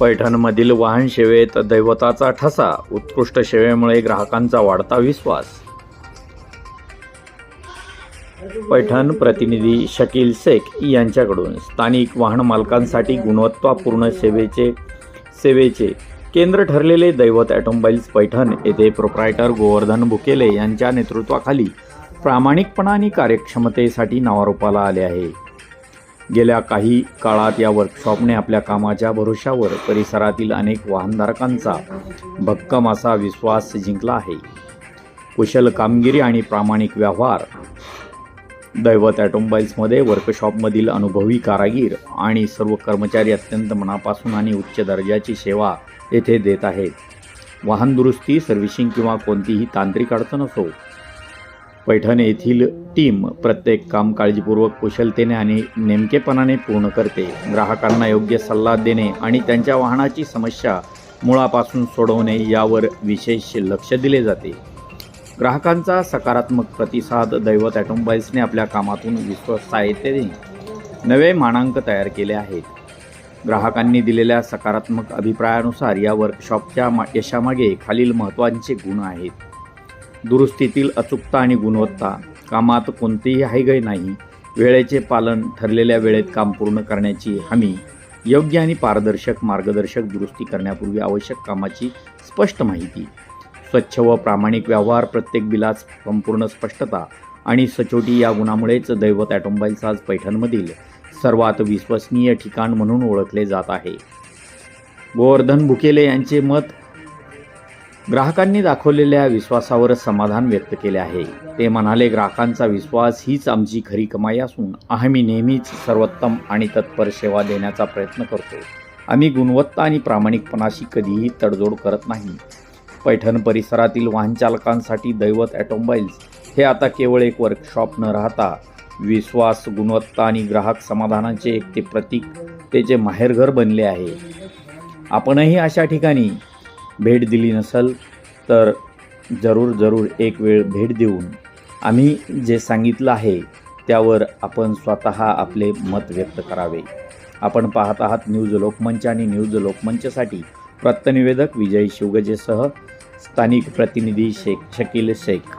पैठणमधील वाहन सेवेत दैवताचा ठसा उत्कृष्ट सेवेमुळे ग्राहकांचा वाढता विश्वास. पैठण प्रतिनिधी शकील शेख यांच्याकडून स्थानिक वाहन मालकांसाठी गुणवत्तापूर्ण सेवेचे सेवेचे केंद्र ठरलेले दैवत ॲटोमोबाईल्स पैठण येथे प्रोप्रायटर गोवर्धन बुकेले यांच्या नेतृत्वाखाली प्रामाणिकपणा आणि कार्यक्षमतेसाठी नावारूपाला आले आहे. गेल्या काही काळात या वर्कशॉपने आपल्या कामाच्या भरोशावर परिसरातील अनेक वाहनधारकांचा भक्कम असा विश्वास जिंकला आहे. कुशल कामगिरी आणि प्रामाणिक व्यवहार दैवत ॲटोमोबाईल्समध्ये वर्कशॉपमधील अनुभवी कारागीर आणि सर्व कर्मचारी अत्यंत मनापासून आणि उच्च दर्जाची सेवा येथे देत आहेत. वाहन दुरुस्ती सर्व्हिसिंग किंवा कोणतीही तांत्रिक अडचण असो पैठण येथील टीम प्रत्येक काम काळजीपूर्वक कुशलतेने आणि नेमकेपणाने पूर्ण करते. ग्राहकांना योग्य सल्ला देणे आणि त्यांच्या वाहनाची समस्या मुळापासून सोडवणे यावर विशेष लक्ष दिले जाते. ग्राहकांचा सकारात्मक प्रतिसाद दैवत ॲटोमोबाईल्सने आपल्या कामातून विश्वासार्हतेने नवे मानांक तयार केले आहेत. ग्राहकांनी दिलेल्या सकारात्मक अभिप्रायानुसार या वर्कशॉपच्या मा यशामागे खालील महत्त्वाचे गुण आहेत. दुरुस्तीतील अचूकता आणि गुणवत्ता कामात कोणतीही हायगय नाही वेळेचे पालन ठरलेल्या वेळेत काम पूर्ण करण्याची हमी योग्य आणि पारदर्शक मार्गदर्शक दुरुस्ती करण्यापूर्वी आवश्यक कामाची स्पष्ट माहिती स्वच्छ व प्रामाणिक व्यवहार प्रत्येक बिलात संपूर्ण स्पष्टता आणि सचोटी या गुणामुळेच दैवत ॲटोमोबाईल्स आज पैठणमधील सर्वात विश्वसनीय ठिकाण म्हणून ओळखले जात आहे. गोवर्धन बुकेले यांचे मत ग्राहकांनी दाखवलेल्या विश्वासावर समाधान व्यक्त केले आहे. ते म्हणाले ग्राहकांचा विश्वास हीच आमची खरी कमाई असून आम्ही नेहमीच सर्वोत्तम आणि तत्पर सेवा देण्याचा प्रयत्न करतो. आम्ही गुणवत्ता आणि प्रामाणिकपणाशी कधीही तडजोड करत नाही. पैठण परिसरातील वाहनचालकांसाठी दैवत ॲटोमोबाईल्स हे आता केवळ एक वर्कशॉप न राहता विश्वास गुणवत्ता आणि ग्राहक समाधानाचे एक ते प्रतीक त्याचे माहेरघर बनले आहे. आपणही अशा ठिकाणी भेट दिली नसेल तर जरूर जरूर एक वेळ भेट देऊन. आम्ही जे सांगितलं आहे त्यावर आपण स्वतः आपले मत व्यक्त करावे. आपण पाहत आहात न्यूज लोकमंच आणि न्यूज लोकमंचसाठी प्रत्यनिवेदक विजय शिवगजेसह स्थानिक प्रतिनिधी शेख शकील शेख.